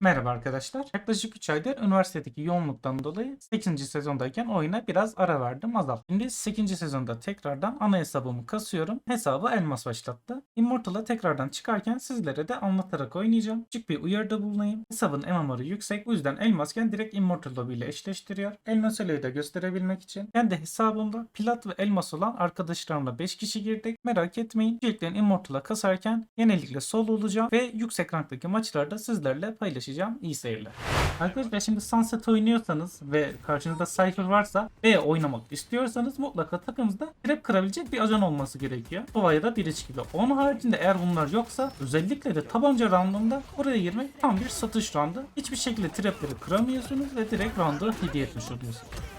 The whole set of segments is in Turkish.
Merhaba arkadaşlar. Yaklaşık 3 aydır üniversitedeki yoğunluktan dolayı 8. sezondayken oyuna biraz ara verdim azalttım. Şimdi 8. sezonda tekrardan ana hesabımı kasıyorum. Hesabı Elmas başlattı. Immortal'a tekrardan çıkarken sizlere de anlatarak oynayacağım. Küçük bir uyarıda bulunayım. Hesabın MMR'ı yüksek. Bu yüzden Elmasken direkt Immortal Lobby ile eşleştiriyor. Elmas Öle'yi de gösterebilmek için. Kendi hesabımda Plat ve Elmas olan arkadaşlarımla 5 kişi girdik. Merak etmeyin. Öncelikle Immortal'a kasarken genellikle solo olacağım ve yüksek ranktaki maçlarda sizlerle paylaşacağım. İyi seyirler. Arkadaşlar şimdi Sunset oynuyorsanız ve karşınızda Cypher varsa ve oynamak istiyorsanız mutlaka takımınızda trap kırabilecek bir ajan olması gerekiyor. Bu ya da bir içkili. Onun haricinde eğer bunlar yoksa özellikle de tabanca roundunda oraya girmek tam bir satış roundu. Hiçbir şekilde trapleri kıramıyorsunuz ve direkt roundu hediye etmiş oluyorsunuz.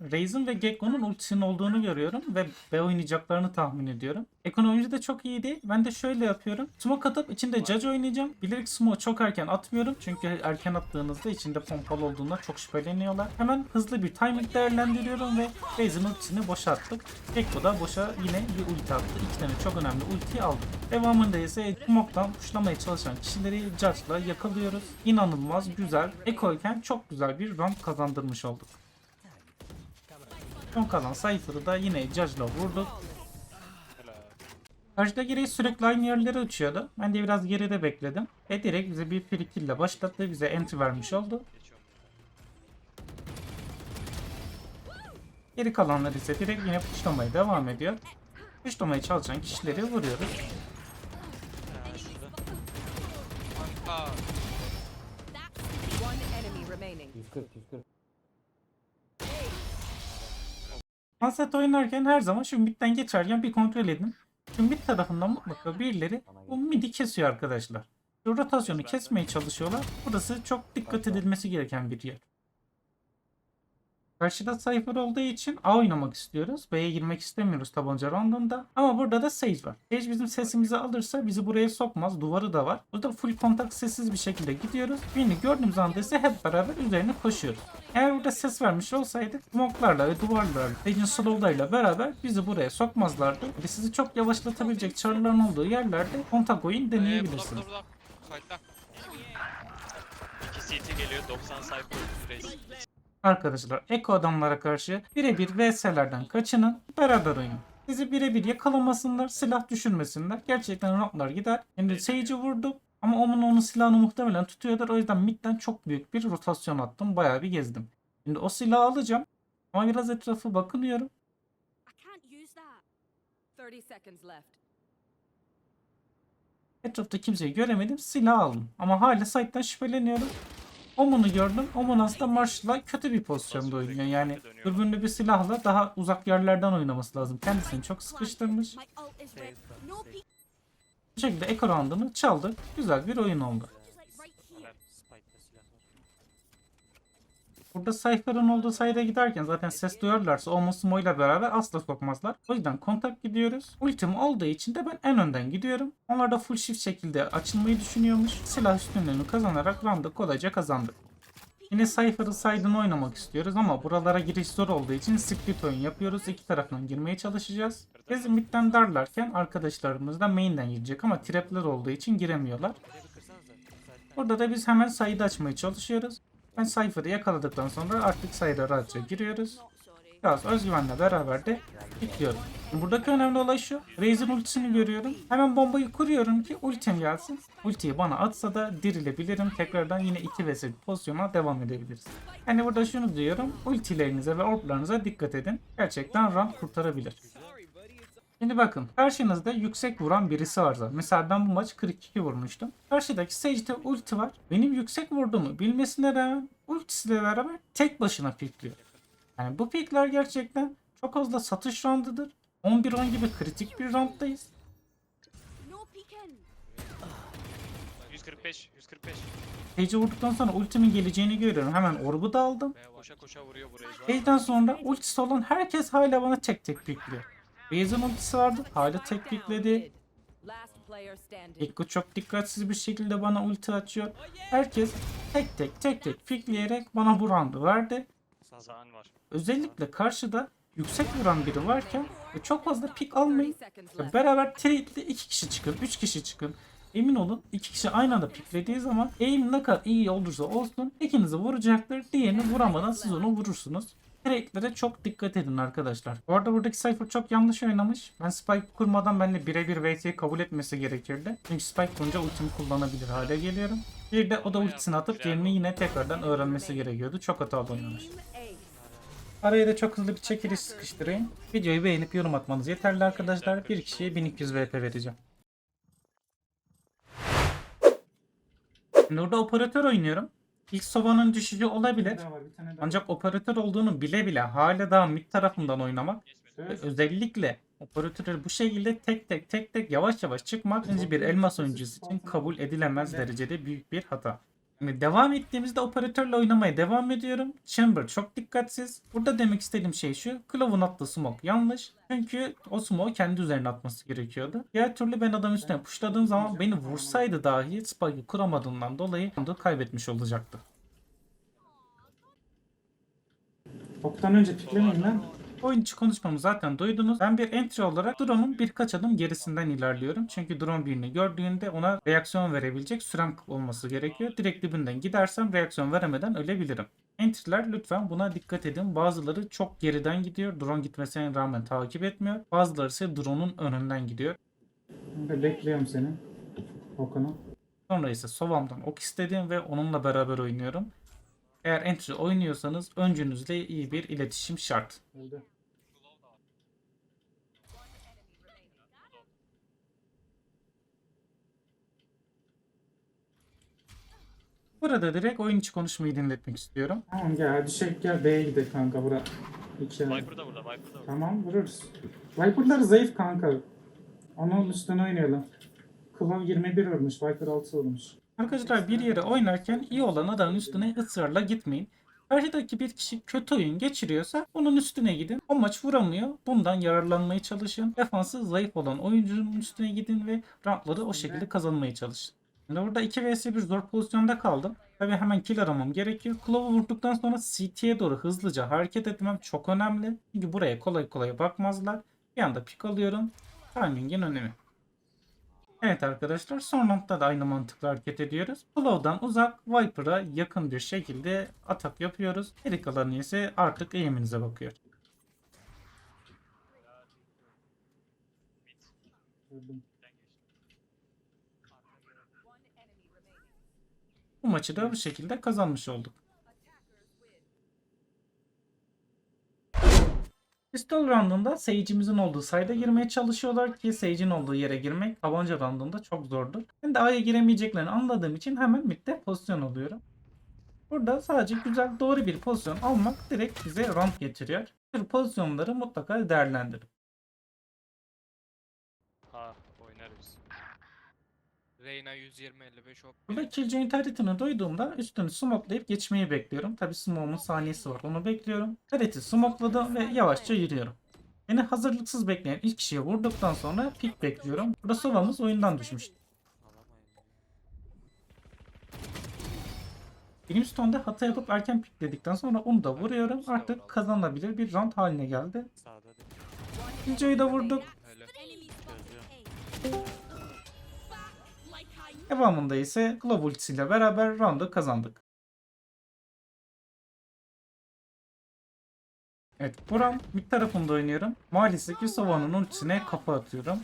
Raze'in ve Gekko'nun ultisinin olduğunu görüyorum ve B oynayacaklarını tahmin ediyorum. Ekonomimiz de çok iyi değil. Ben de şöyle yapıyorum. Smoke atıp içinde Judge oynayacağım. Bilerek smoke çok erken atmıyorum. Çünkü erken attığınızda içinde pompalı olduğunda çok şüpheleniyorlar. Hemen hızlı bir timing değerlendiriyorum ve Raze'in ultisini boşa attık. Gekko da boşa yine bir ulti attı. İki tane çok önemli ultiyi aldık. Devamında ise smoke'tan puşlamaya çalışan kişileri Judge'la yakalıyoruz. İnanılmaz güzel. Ekoyken çok güzel bir round kazandırmış olduk. Son kalan Cypher'ı da yine Judge'la vurduk. Karşıda geri sürekli aynı yerlere uçuyordu. Ben de biraz geride bekledim. Ve direkt bize bir free kill ile başlattı. Bize entry vermiş oldu. Geri kalanlar ise direkt yine puşlamaya devam ediyor. Puşlamaya çalışan kişileri vuruyoruz. Remaining. 140 140. Sunset oynarken her zaman şu midden geçerken bir kontrol edin. Şu mid tarafından mutlaka birileri bu midi kesiyor arkadaşlar. Şu rotasyonu kesmeye çalışıyorlar. Burası çok dikkat edilmesi gereken bir yer. Karşıda Cypher olduğu için A oynamak istiyoruz. B'ye girmek istemiyoruz tabanca roundunda. Ama burada da Sage var. Sage bizim sesimizi alırsa bizi buraya sokmaz. Duvarı da var. Burada full kontak sessiz bir şekilde gidiyoruz. Birini gördüğümüz anda ise hep beraber üzerine koşuyoruz. Eğer burada ses vermiş olsaydı smoke'larla ve duvarlarla, Sage'in slow'larıyla beraber bizi buraya sokmazlardı. Ve sizi çok yavaşlatabilecek çarların olduğu yerlerde kontak oyun Ee, deneyebilirsiniz. burada burada. Fight'ta. İki CT geliyor 90 cypher race. Arkadaşlar Eko adamlara karşı birebir VS'lerden kaçının. Beraber oynayın. Sizi birebir yakalamasınlar, silah düşürmesinler. Gerçekten roundlar gider. Şimdi Sage'i vurdum. Ama Omen onun silahını muhtemelen tutuyorlar. O yüzden midden çok büyük bir rotasyon attım. Bayağı bir gezdim. Şimdi o silahı alacağım. Ama biraz etrafı bakınıyorum. I can't use that. 30 seconds left. Etrafta kimseyi göremedim. Silah aldım. Ama hala site'den şüpheleniyorum. Omen'ı gördüm. Omen aslında Marshall'la kötü bir pozisyonda oynuyor. Yani dürbünlü bir silahla daha uzak yerlerden oynaması lazım. Kendisini çok sıkıştırmış. Bu şekilde Echo çaldık. Güzel bir oyun oldu. Burada Cypher'ın olduğu sayıda giderken zaten ses duyarlarsa Omen Sumo ile beraber asla sokmazlar. O yüzden kontak gidiyoruz. Ultim olduğu için de ben en önden gidiyorum. Onlar da full shift şekilde açılmayı düşünüyormuş. Silah üstünlüğünü kazanarak round'ı kolayca kazandık. Yine Cypher'ı side'ını oynamak istiyoruz ama buralara giriş zor olduğu için split oyun yapıyoruz. İki taraftan girmeye çalışacağız. Biz midden darlarken arkadaşlarımız da main'den girecek ama trapler olduğu için giremiyorlar. Burada da biz hemen side açmaya çalışıyoruz. Ben Cypher'ı yakaladıktan sonra artık side'a rahatça giriyoruz. Biraz özgüvenle beraber de bekliyorum. Buradaki önemli olay şu. Raze'in ultisini görüyorum. Hemen bombayı kuruyorum ki ultim gelsin. Ultiyi bana atsa da dirilebilirim. Tekrardan yine 2 vs pozisyona devam edebiliriz. Yani burada şunu diyorum. Ultilerinize ve orplarınıza dikkat edin. Gerçekten rank kurtarabilir. Şimdi bakın karşınızda yüksek vuran birisi varsa mesela ben bu maç 42 vurmuştum. Karşıdaki Sage'de ulti var. Benim yüksek vurduğumu bilmesine rağmen ultisiyle beraber tek başına pikliyor. Yani bu pikler gerçekten çok fazla satış roundudur. 11-10 gibi kritik bir rounddayız. No peeking. 145 145. Sage'i vurduktan sonra ultimin geleceğini görüyorum. Hemen orbu da aldım. Koşa koşa vuruyor buraya. Sage'den sonra ultisi olan herkes hala bana tek tek pikliyor. Raze'in ultisi vardı. Hala tek pikledi. Ekko çok dikkatsiz bir şekilde bana ulti açıyor. Herkes tek tek tek tek pikleyerek bana bu verdi. Özellikle karşıda yüksek vuran biri varken çok fazla pik almayın. 30 seconds Ya left. Beraber trade'le iki kişi çıkın, üç kişi çıkın. Emin olun iki kişi aynı anda piklediği zaman aim ne kadar iyi olursa olsun ikinizi vuracaktır. Diğerini vuramadan siz onu vurursunuz. Trade'lere çok dikkat edin arkadaşlar. Bu arada buradaki Cypher çok yanlış oynamış. Ben Spike kurmadan benimle birebir VS'yi kabul etmesi gerekirdi. Çünkü Spike kurunca ultimi kullanabilir hale geliyorum. Bir de o da ultisini atıp diğerini yine tekrardan öğrenmesi gerekiyordu. Çok hatalı oynamış. Araya da çok hızlı bir çekiliş sıkıştırayım. Videoyu beğenip yorum atmanız yeterli arkadaşlar. Bir kişiye 1200 VP vereceğim. Şimdi orada operatör oynuyorum. İlk Sova'nın düşüşü olabilir. Ancak operatör olduğunu bile bile hala daha mid tarafından oynamak ve özellikle operatörü bu şekilde tek tek tek tek yavaş yavaş çıkmak bir elmas oyuncusu için kabul edilemez derecede büyük bir hata. Şimdi devam ettiğimizde operatörle oynamaya devam ediyorum. Chamber çok dikkatsiz. Burada demek istediğim şey şu. Clove'un attığı smoke yanlış. Çünkü o smoke kendi üzerine atması gerekiyordu. Diğer türlü ben adam üstüne pushladığım zaman beni vursaydı dahi spike'ı kuramadığından dolayı roundu kaybetmiş olacaktı. Oktan önce piklemeyin lan. Oyun içi konuşmamı zaten duydunuz. Ben bir entry olarak drone'un birkaç adım gerisinden ilerliyorum. Çünkü drone birini gördüğünde ona reaksiyon verebilecek sürem olması gerekiyor. Direkt dibinden gidersem reaksiyon veremeden ölebilirim. Entry'ler lütfen buna dikkat edin. Bazıları çok geriden gidiyor. Drone gitmesine rağmen takip etmiyor. Bazıları ise drone'un önünden gidiyor. Ben bekliyorum seni. Okan'ı. Sonra ise Sovam'dan ok istedim ve onunla beraber oynuyorum. Eğer entry oynuyorsanız öncünüzle iyi bir iletişim şart. Öldü. Burada direkt oyun içi konuşmayı dinletmek istiyorum. Tamam gel hadi şey gel B'ye gidelim kanka bura. İki ay. Viper da burada, Viper da burada. Tamam vururuz. Viper'lar zayıf kanka. Onun üstüne oynayalım. Klav 21 vurmuş. Viper 6 vurmuş. Arkadaşlar bir yere oynarken iyi olan adamın üstüne ısrarla gitmeyin. Karşıdaki bir kişi kötü oyun geçiriyorsa onun üstüne gidin. O maç vuramıyor. Bundan yararlanmaya çalışın. Defansı zayıf olan oyuncunun üstüne gidin ve roundları o şekilde kazanmaya çalışın. Şimdi burada 2 vs 1 zor pozisyonda kaldım. Tabi hemen kill aramam gerekiyor. Kulağı vurduktan sonra CT'ye doğru hızlıca hareket etmem çok önemli. Çünkü buraya kolay kolay bakmazlar. Bir anda pik alıyorum. Timing'in önemi. Evet arkadaşlar son roundda da aynı mantıkla hareket ediyoruz. Flow'dan uzak Viper'a yakın bir şekilde atak yapıyoruz. Geri kalanı ise artık aim'inize bakıyor. Bu maçı da bu şekilde kazanmış olduk. Pistol roundunda Sage'imizin olduğu sayda girmeye çalışıyorlar ki Sage'in olduğu yere girmek tabanca roundunda çok zordur. Ben de giremeyeceklerini anladığım için hemen midde pozisyon alıyorum. Burada sadece güzel doğru bir pozisyon almak direkt bize round getiriyor. Bu pozisyonları mutlaka değerlendirin. Reyna 120-55 ok. Burada Killjoy'un taretini duyduğumda üstünü smoklayıp geçmeyi bekliyorum. Tabi smoke'un saniyesi var onu bekliyorum. Tareti smokeladım ve yavaşça yürüyorum. Beni hazırlıksız bekleyen ilk kişiye vurduktan sonra pick bekliyorum. Burada Sova'mız oyundan düşmüştü. Brimstone'da hata yapıp erken pickledikten sonra onu da vuruyorum. Artık kazanılabilir bir round haline geldi. Killjoy'u da vurduk. Öyle. Devamında ise Glove ultisiyle beraber roundu kazandık. Evet bu round mid tarafında oynuyorum. Maalesef ki Sova'nın ultisine kafa atıyorum.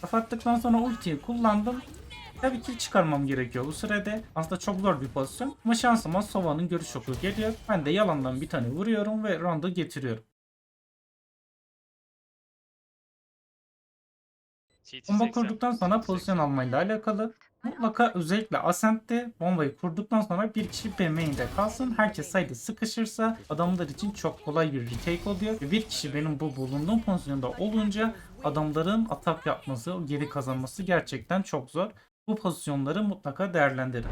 Kafa attıktan sonra ultiyi kullandım. Tabii ki çıkarmam gerekiyor bu sürede. Aslında çok zor bir pozisyon. Ama şansıma Sova'nın görüş oku geliyor. Ben de yalandan bir tane vuruyorum ve roundu getiriyorum. Bomba 80, kurduktan sonra pozisyon 80. almayla alakalı. Mutlaka özellikle Ascent'te bombayı kurduktan sonra bir kişi B main'de kalsın. Herkes sayıda sıkışırsa adamlar için çok kolay bir retake oluyor. Ve bir kişi benim bu bulunduğum pozisyonda olunca adamların atak yapması, geri kazanması gerçekten çok zor. Bu pozisyonları mutlaka değerlendirin.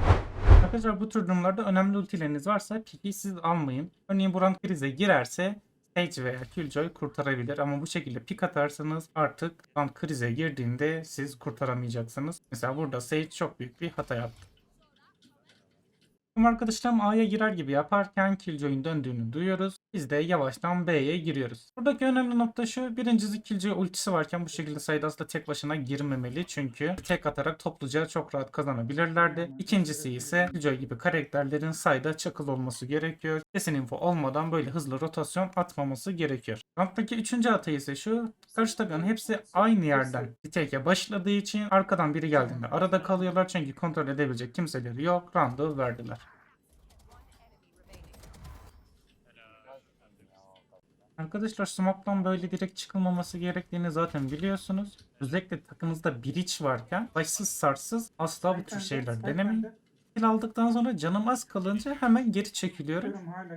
Arkadaşlar bu tür durumlarda önemli ultileriniz varsa piki siz almayın. Örneğin Buran krize girerse Sage veya Killjoy kurtarabilir ama bu şekilde pik atarsanız artık tam krize girdiğinde siz kurtaramayacaksınız. Mesela burada Sage çok büyük bir hata yaptı. Tüm arkadaşlarım A'ya girer gibi yaparken Killjoy'un döndüğünü duyuyoruz. Biz de yavaştan B'ye giriyoruz. Buradaki önemli nokta şu. Birincisi Killjoy ultisi varken bu şekilde sayıda aslında tek başına girmemeli. Çünkü tek atarak topluca çok rahat kazanabilirlerdi. İkincisi ise Killjoy gibi karakterlerin sayda çakıl olması gerekiyor. Kesin info olmadan böyle hızlı rotasyon atmaması gerekiyor. Ramptaki üçüncü hata ise şu. Karşı takımın hepsi aynı yerden retake'e başladığı için arkadan biri geldiğinde arada kalıyorlar. Çünkü kontrol edebilecek kimseleri yok. Round'u verdiler. Arkadaşlar smoke'tan böyle direkt çıkılmaması gerektiğini zaten biliyorsunuz. Özellikle takımınızda bir iç varken başsız sarsız asla bu tür şeyler denemeyin. Kill aldıktan sonra canım az kalınca hemen geri çekiliyorum.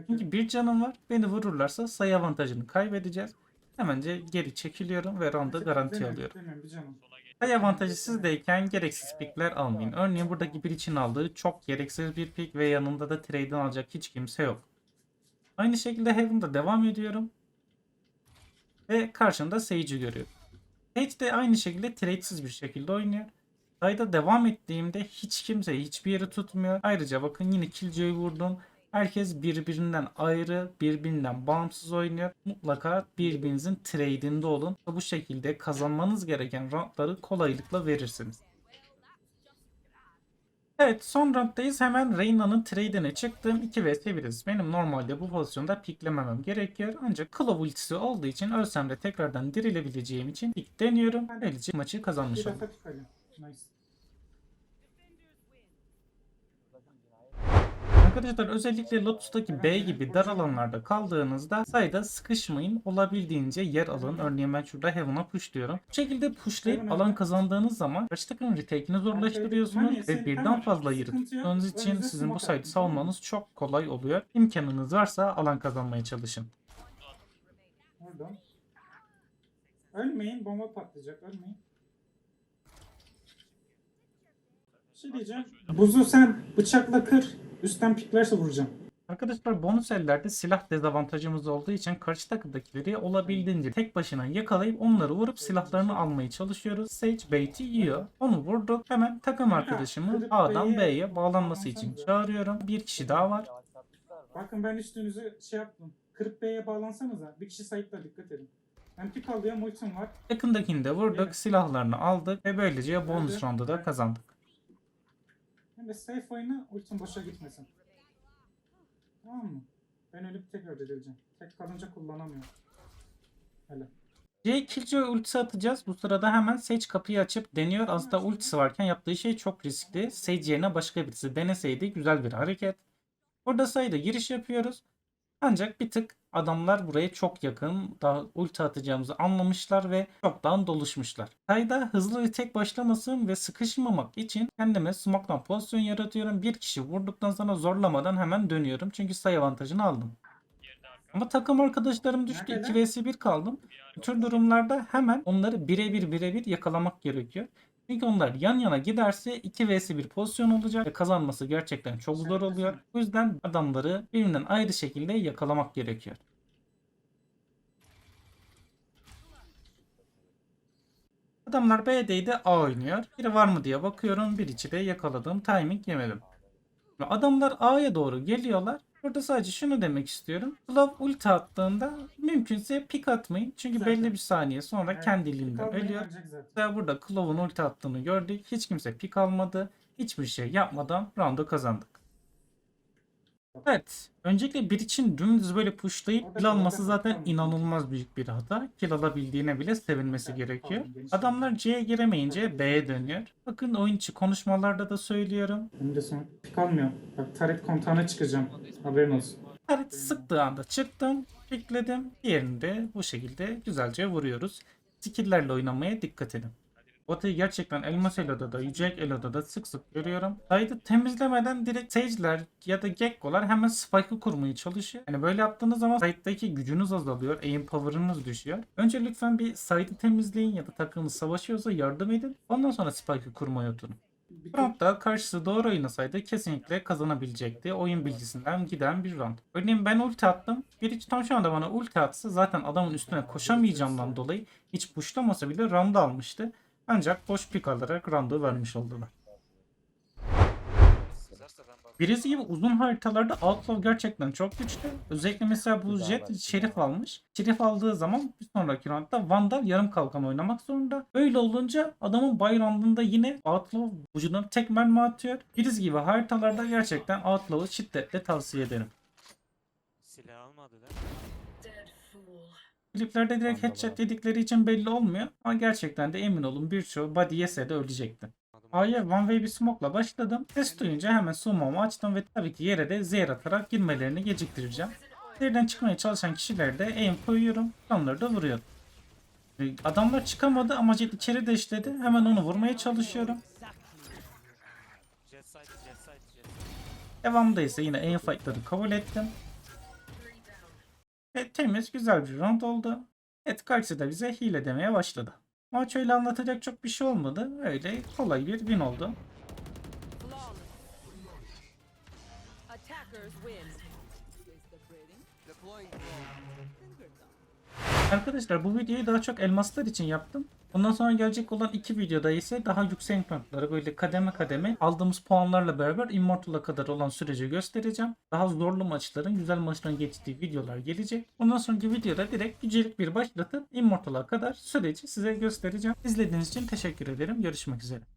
Çünkü bir canım var. Beni vururlarsa sayı avantajını kaybedeceğiz. Hemence geri çekiliyorum ve round'u garanti alıyorum. Sayı avantajı sizdeyken gereksiz pikler almayın. Örneğin buradaki bir için aldığı çok gereksiz bir pik ve yanında da trade'den alacak hiç kimse yok. Aynı şekilde Heaven'da devam ediyorum. Ve karşımda Sage'i görüyorum. Sage de aynı şekilde trade'siz bir şekilde oynuyor. Sayda devam ettiğimde hiç kimse hiçbir yeri tutmuyor. Ayrıca bakın yine Killjoy'u vurdum. Herkes birbirinden ayrı, birbirinden bağımsız oynuyor. Mutlaka birbirinizin trade'inde olun. Bu şekilde kazanmanız gereken roundları kolaylıkla verirsiniz. Evet son rounddayız. Hemen Reyna'nın trade'ine çıktım. 2 vs 1'iz. Benim normalde bu pozisyonda piklememem gerekiyor. Ancak Claw ultisi olduğu için ölsem de tekrardan dirilebileceğim için pik deniyorum. Böylece maçı kazanmış oldum. Nice. Arkadaşlar özellikle Lotus'taki B gibi dar alanlarda kaldığınızda sayda sıkışmayın. Olabildiğince yer alın. Örneğin ben şurada Heaven'a push diyorum. Bu şekilde pushlayıp alan kazandığınız zaman karşı takımın retake'ini zorlaştırıyorsunuz ve birden fazla yeri tuttuğunuz için sizin bu mı? savunmanız çok kolay oluyor. İmkanınız varsa alan kazanmaya çalışın. Oradan. Ölmeyin bomba patlayacak ölmeyin. Bir şey diyeceğim. Buzu sen bıçakla kır. Üstten piklerse vuracağım. Arkadaşlar bonus ellerde silah dezavantajımız olduğu için karşı takımdakileri olabildiğince tek başına yakalayıp onları vurup silahlarını almaya çalışıyoruz. Sage bait'i yiyor. Onu vurduk. Hemen takım arkadaşımı A'dan B'ye bağlanması için çağırıyorum. Bir kişi daha var. Bakın ben üstünüzü şey yaptım. Kırıp B'ye bağlansanıza. Bir kişi sayıkla dikkat edin. Ben pik ultim var. Yakındakini de vurduk. Silahlarını aldık ve böylece bonus round'u da kazandık. Hem de safe oyna ultim boşa gitmesin. Tamam mı? Ben ölüp tekrar edileceğim. Tek kalınca kullanamıyorum. Hele. C Killjoy ultisi atacağız. Bu sırada hemen Sage kapıyı açıp deniyor. Aslında ultisi varken yaptığı şey çok riskli. Sage yerine başka birisi deneseydi güzel bir hareket. Burada sayıda giriş yapıyoruz. Ancak bir tık adamlar buraya çok yakın. Daha ulti atacağımızı anlamışlar ve çoktan doluşmuşlar. Sayda hızlı bir tek başlamasın ve sıkışmamak için kendime smoke'dan pozisyon yaratıyorum. Bir kişi vurduktan sonra zorlamadan hemen dönüyorum. Çünkü sayı avantajını aldım. Ama takım arkadaşlarım düştü. Nerede 2 vs 1 kaldım. Bu tür durumlarda hemen onları birebir birebir yakalamak gerekiyor. Çünkü onlar yan yana giderse 2 vs 1 pozisyon olacak ve kazanması gerçekten çok zor oluyor. O yüzden adamları birbirinden ayrı şekilde yakalamak gerekiyor. Adamlar B'deydi A oynuyor. Biri var mı diye bakıyorum. Bir içi de yakaladım. Timing yemedim. Adamlar A'ya doğru geliyorlar. Burada sadece şunu demek istiyorum. Glove ulti attığında mümkünse pik atmayın. Çünkü Zaten. belli bir saniye sonra Evet, kendiliğinden ölüyor. zaten. Burada Clove'un ulti attığını gördük. Hiç kimse pik almadı. Hiçbir şey yapmadan round'u kazandık. Evet. Öncelikle bir için dümdüz böyle pushlayıp kill alması zaten inanılmaz büyük bir hata. Kill alabildiğine bile sevinmesi gerekiyor. Adamlar kaldı. C'ye giremeyince B'ye dönüyor. Bakın oyun içi konuşmalarda da söylüyorum. Benim de son pik almıyor. Bak taret kontağına çıkacağım. Haberin olsun. Taret sıktığı anda çıktım, pikledim. Diğerini de bu şekilde güzelce vuruyoruz. Skill'lerle oynamaya dikkat edin. Botu gerçekten Elmas Elo'da da, Yücek Elo'da da sık sık görüyorum. Side'ı temizlemeden direkt Sage'ler ya da Gekko'lar hemen spike'ı kurmaya çalışıyor. Yani böyle yaptığınız zaman side'daki gücünüz azalıyor, aim power'ınız düşüyor. Önce lütfen bir side'ı temizleyin ya da takımınız savaşıyorsa yardım edin. Ondan sonra spike'ı kurmaya oturun. Bir tek- Round'da karşısı doğru oynasaydı kesinlikle kazanabilecekti. Oyun bilgisinden giden bir round. Örneğin ben ulti attım. Biri tam şu anda bana ulti atsa zaten adamın üstüne koşamayacağımdan dolayı hiç pushlamasa bile round'u almıştı. Ancak boş pik alarak round'u vermiş oldular. Birisi gibi uzun haritalarda Outlaw gerçekten çok güçlü. Özellikle mesela bu Jet Şerif almış. Şerif aldığı zaman bir sonraki roundda Vandal yarım kalkan oynamak zorunda. Öyle olunca adamın bay roundunda yine Outlaw vücuduna tek mermi atıyor. Birisi gibi haritalarda gerçekten Outlaw'ı şiddetle tavsiye ederim. Silah almadı değil mi? Kliplerde direkt headshot dedikleri için belli olmuyor. Ama gerçekten de emin olun birçoğu body yese de ölecekti. A'ya one way bir smoke'la başladım. Ses duyunca hemen sumomu açtım ve tabii ki yere de zehir atarak girmelerini geciktireceğim. Zehirden çıkmaya çalışan kişilere de aim koyuyorum. Onları da vuruyorum. Ee, Adamlar çıkamadı ama Jet içeri de işledi. Hemen onu vurmaya çalışıyorum. Devamda ise yine aim fight'ları kabul ettim. Ve temiz güzel bir round oldu. Evet karşı bize hile demeye başladı. Maç öyle anlatacak çok bir şey olmadı. Öyle kolay bir win oldu. Arkadaşlar bu videoyu daha çok elmaslar için yaptım. Ondan sonra gelecek olan iki videoda ise daha yüksek rankları böyle kademe kademe aldığımız puanlarla beraber Immortal'a kadar olan süreci göstereceğim. Daha zorlu maçların, güzel maçların geçtiği videolar gelecek. Ondan sonraki videoda direkt gücelik bir başlatıp Immortal'a kadar süreci size göstereceğim. İzlediğiniz için teşekkür ederim. Görüşmek üzere.